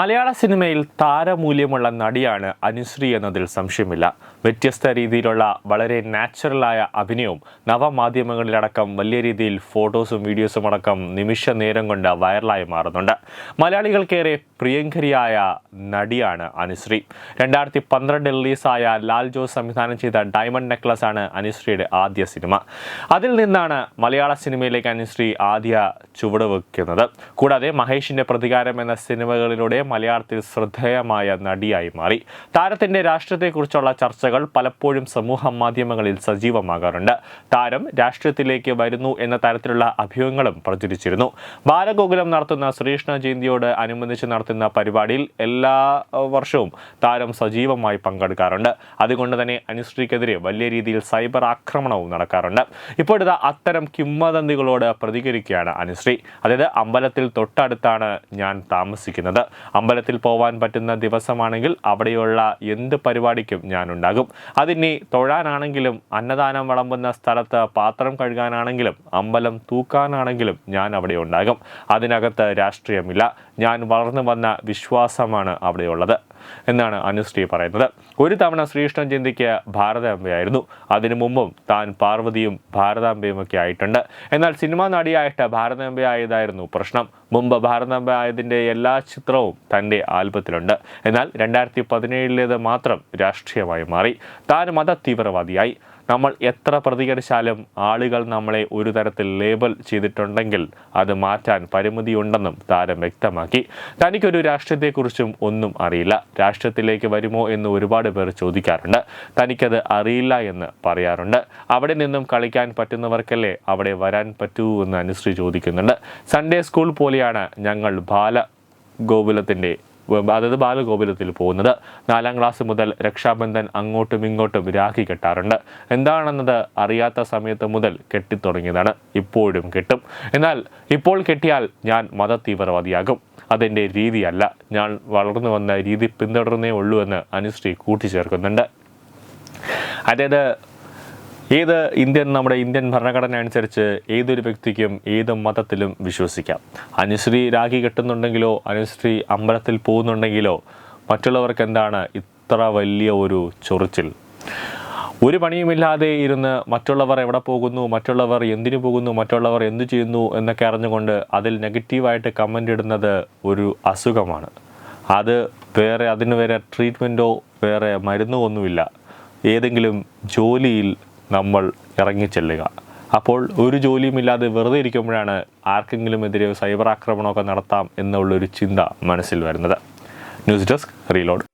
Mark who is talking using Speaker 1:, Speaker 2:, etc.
Speaker 1: മലയാള സിനിമയിൽ താരമൂല്യമുള്ള നടിയാണ് അനുശ്രീ എന്നതിൽ സംശയമില്ല. വ്യത്യസ്ത രീതിയിലുള്ള വളരെ നാച്ചുറലായ അഭിനയവും നവമാധ്യമങ്ങളിലടക്കം വലിയ രീതിയിൽ ഫോട്ടോസും വീഡിയോസും അടക്കം നിമിഷ നേരം കൊണ്ട് വൈറലായി മാറുന്നുണ്ട്. മലയാളികൾക്കേറെ പ്രിയങ്കരിയായ നടിയാണ് അനുശ്രീ. രണ്ടായിരത്തി പന്ത്രണ്ട് റിലീസായ ലാൽ ജോസ് സംവിധാനം ചെയ്ത ഡയമണ്ട് നെക്ലസ് ആണ് അനുശ്രീയുടെ ആദ്യ സിനിമ. അതിൽ നിന്നാണ് മലയാള സിനിമയിലേക്ക് അനുശ്രീ ആദ്യ ചുവട് വയ്ക്കുന്നത് കൂടാതെ മഹേഷിന്റെ പ്രതികാരം എന്ന സിനിമകളിലൂടെ മലയാളത്തിൽ ശ്രദ്ധേയമായ നടിയായി മാറി. താരത്തിന്റെ രാഷ്ട്രീയത്തെക്കുറിച്ചുള്ള ചർച്ചകൾ പലപ്പോഴും സമൂഹ മാധ്യമങ്ങളിൽ സജീവമാകാറുണ്ട്. താരം രാഷ്ട്രീയത്തിലേക്ക് വരുന്നു എന്ന തരത്തിലുള്ള അഭ്യൂഹങ്ങളും പ്രചരിച്ചിരുന്നു. ബാലഗോകുലം നടത്തുന്ന ശ്രീകൃഷ്ണ ജയന്തിയോട് അനുബന്ധിച്ച് നടത്തുന്ന പരിപാടിയിൽ എല്ലാ വർഷവും താരം സജീവമായി പങ്കെടുക്കാറുണ്ട്. അതുകൊണ്ട് തന്നെ അനുശ്രീക്കെതിരെ വലിയ രീതിയിൽ സൈബർ ആക്രമണവും നടക്കാറുണ്ട്. ഇപ്പോഴത്തെ അത്തരം കിംവദന്തികളോട് പ്രതികരിക്കുകയാണ് അനുശ്രീ. അതായത് അമ്പലത്തിൽ തൊട്ടടുത്താണ് ഞാൻ താമസിക്കുന്നത്. അമ്പലത്തിൽ പോവാൻ പറ്റുന്ന ദിവസമാണെങ്കിൽ അവിടെയുള്ള എന്ത് പരിപാടിക്കും ഞാൻ ഉണ്ടാകും അതിനി തൊഴാനാണെങ്കിലും അന്നദാനം വിളമ്പുന്ന സ്ഥലത്ത് പാത്രം കഴുകാനാണെങ്കിലും അമ്പലം തൂക്കാനാണെങ്കിലും ഞാൻ അവിടെ ഉണ്ടാകും. അതിനകത്ത് രാഷ്ട്രീയമില്ല. ഞാൻ വളർന്നു വന്ന വിശ്വാസമാണ് അവിടെയുള്ളത്. എന്നാണ് അനുശ്രീ പറയുന്നത്. ഒരു തവണ ശ്രീകൃഷ്ണൻ ചിന്തിക്ക് ഭാരതാംബയായിരുന്നു. അതിനു മുമ്പും താൻ പാർവതിയും ഭാരതാംബയും ഒക്കെ ആയിട്ടുണ്ട്. എന്നാൽ സിനിമാ നടിയായിട്ട് ഭാരതാംബയായതായിരുന്നു പ്രശ്നം. മുമ്പ് ഭാരതാംബ ആയതിന്റെ എല്ലാ ചിത്രവും തന്റെ ആൽബത്തിലുണ്ട്. എന്നാൽ രണ്ടായിരത്തി പതിനേഴിലേത് മാത്രം രാഷ്ട്രീയമായി മാറി. താൻ മത തീവ്രവാദിയായി നമ്മൾ എത്ര പ്രതികരിച്ചാലും ആളുകൾ നമ്മളെ ഒരു തരത്തിൽ ലേബൽ ചെയ്തിട്ടുണ്ടെങ്കിൽ അത് മാറ്റാൻ പരിമിതിയുണ്ടെന്നും താരം വ്യക്തമാക്കി. തനിക്കൊരു രാഷ്ട്രീയത്തെക്കുറിച്ചും ഒന്നും അറിയില്ല. രാഷ്ട്രീയത്തിലേക്ക് വരുമോ എന്ന് ഒരുപാട് പേർ ചോദിക്കാറുണ്ട്. തനിക്കത് അറിയില്ല എന്ന് പറയാറുണ്ട്. അവിടെ നിന്നും കളിക്കാൻ പറ്റുന്നവർക്കല്ലേ അവിടെ വരാൻ പറ്റൂ എന്ന് അനുശ്രീ ചോദിക്കുന്നുണ്ട്. സൺഡേ സ്കൂൾ പോലെയാണ് ഞങ്ങൾ ബാല ഗോകുലത്തിന്റെ അതായത് ബാലഗോപുരത്തിൽ പോകുന്നത്. നാലാം ക്ലാസ് മുതൽ രക്ഷാബന്ധൻ അങ്ങോട്ടും ഇങ്ങോട്ടും രാഖി കെട്ടാറുണ്ട്. എന്താണെന്നത് അറിയാത്ത സമയത്ത് മുതൽ കെട്ടിത്തുടങ്ങിയതാണ്. ഇപ്പോഴും കെട്ടും. എന്നാൽ ഇപ്പോൾ കെട്ടിയാൽ ഞാൻ മത തീവ്രവാദിയാകും അതെന്റെ രീതിയല്ല. ഞാൻ വളർന്നു വന്ന രീതി പിന്തുടർന്നേ ഉള്ളൂ എന്ന് അനുശ്രീ കൂട്ടിച്ചേർക്കുന്നുണ്ട്. അതായത് ഏത് ഇന്ത്യൻ നമ്മുടെ ഇന്ത്യൻ ഭരണഘടന അനുസരിച്ച് ഏതൊരു വ്യക്തിക്കും ഏത് മതത്തിലും വിശ്വസിക്കാം. അനുശ്രീ രാഖി കെട്ടുന്നുണ്ടെങ്കിലോ അനുശ്രീ അമ്പലത്തിൽ പോകുന്നുണ്ടെങ്കിലോ മറ്റുള്ളവർക്ക് എന്താണ് ഇത്ര വലിയ ഒരു ചൊറിച്ചിൽ? ഒരു പണിയുമില്ലാതെ ഇരുന്ന് മറ്റുള്ളവർ എവിടെ പോകുന്നു മറ്റുള്ളവർ എന്തിനു പോകുന്നു മറ്റുള്ളവർ എന്തു ചെയ്യുന്നു എന്നൊക്കെ അറിഞ്ഞുകൊണ്ട് അതിൽ നെഗറ്റീവായിട്ട് കമന്റ് ഇടുന്നത് ഒരു അസുഖമാണ്. അത് വേറെ അതിന് വേറെ ട്രീറ്റ്മെന്റോ വേറെ മരുന്നോ ഒന്നുമില്ല. ഏതെങ്കിലും ജോലിയിൽ നമ്മൾ ഇറങ്ങിച്ചെല്ലുക. അപ്പോൾ ഒരു ജോലിയുമില്ലാതെ വെറുതെ ഇരിക്കുമ്പോഴാണ് ആർക്കെങ്കിലും എതിരെ സൈബർ ആക്രമണമൊക്കെ നടത്താം എന്നുള്ളൊരു ചിന്ത മനസ്സിൽ വരുന്നത്. News desk reload.